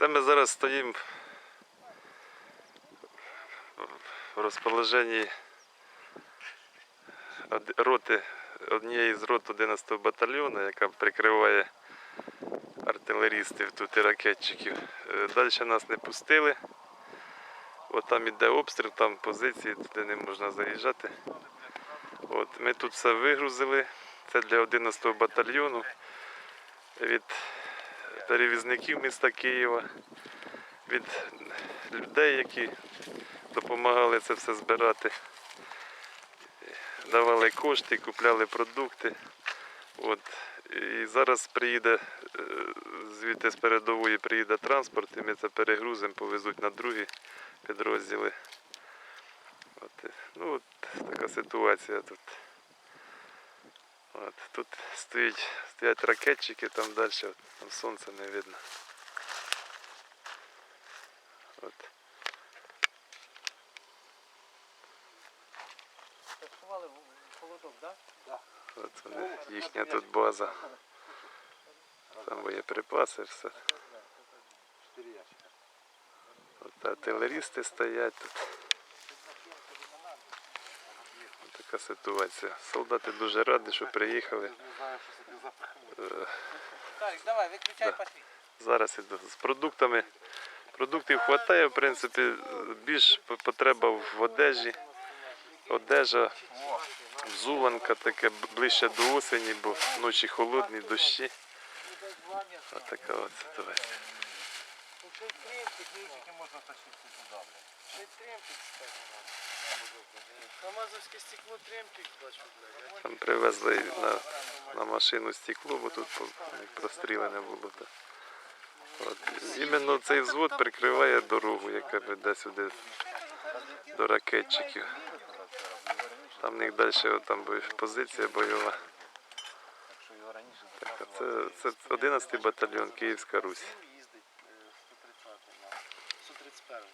Це ми зараз стоїмо в розположенні роти, однієї з рот 11-го батальйону, яка прикриває артилерістів тут і ракетчиків. Далі нас не пустили. От там іде обстріл, там позиції, туди не можна заїжджати. От, ми тут все вигрузили. Це для 11-го батальйону від перевізників міста Києва, від людей, які допомагали це все збирати. Давали кошти, купляли продукти. От. І зараз приїде е, звідти з передової приїде транспорт, і ми це перегрузимо, повезуть на другі підрозділи. От. Ну, от така ситуація тут. От. Тут стоїть, стоять ракетчики, там далі, там сонце не видно. От. Холодок, так? От вони, їхня тут база. Там боєприпаси, все. От артилерісти стоять тут. От така ситуація. Солдати дуже раді, що приїхали. Е, Тарик, давай, виключай, Да. пошли. Зараз іду з продуктами. Продуктів вистачає, в принципі, більш потреба в одежі. Одежа, взуванка таке ближче до осені, бо ночі холодні, дощі. Ось така от ситуація. Можна тащити не тремпік, так Камазовське стекло тремпік, бачу, блядь. Там привезли на, на машину стекло, бо тут прострілене було. Так. От, іменно цей взвод прикриває дорогу, яка веде сюди до ракетчиків. Там в них далі там позиція бойова. Так, це, це 11 батальйон Київська Русь. Е,